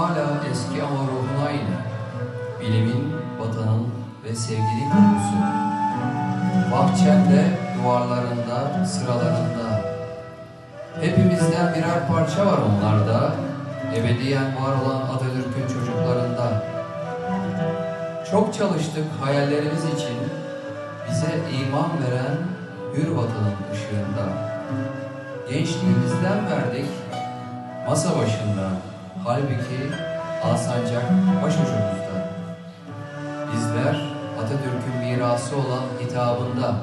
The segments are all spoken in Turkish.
hala eski ama ruhuna ile bilimin, vatanın ve sevginin kokusu. Bahçende, duvarlarında, sıralarında. Hepimizden birer parça var onlarda, ebediyen var olan Atatürk'ün çocuklarında. Çok çalıştık hayallerimiz için, bize iman veren hür vatanın ışığında. Gençliğimizden verdik, masa başında. Halbuki Alsancak başucumuzda. Bizler Atatürk'ün mirası olan hitabında.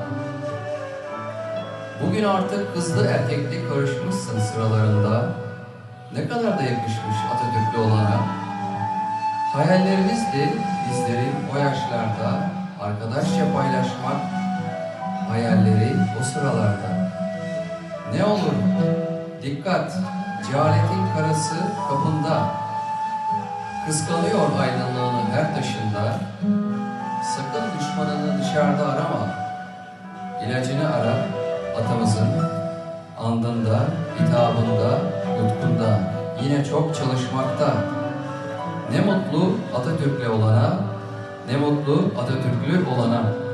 Bugün artık kızlı erkekli karışmışsın sıralarında. Ne kadar da yakışmış Atatürk'lü olana. Hayallerimizdi bizlerin o yaşlarda arkadaşça paylaşmak hayalleri o sıralarda. Ne olur dikkat cehaletin karası kapında. Kıskanıyor aydınlığını her taşında. Sakın düşmanını dışarıda arama. İlacını ara atamızın andında hitabında nutkunda yine çok çalışmakta. Ne mutlu Atatürk'le olana ne mutlu Atatürklü olana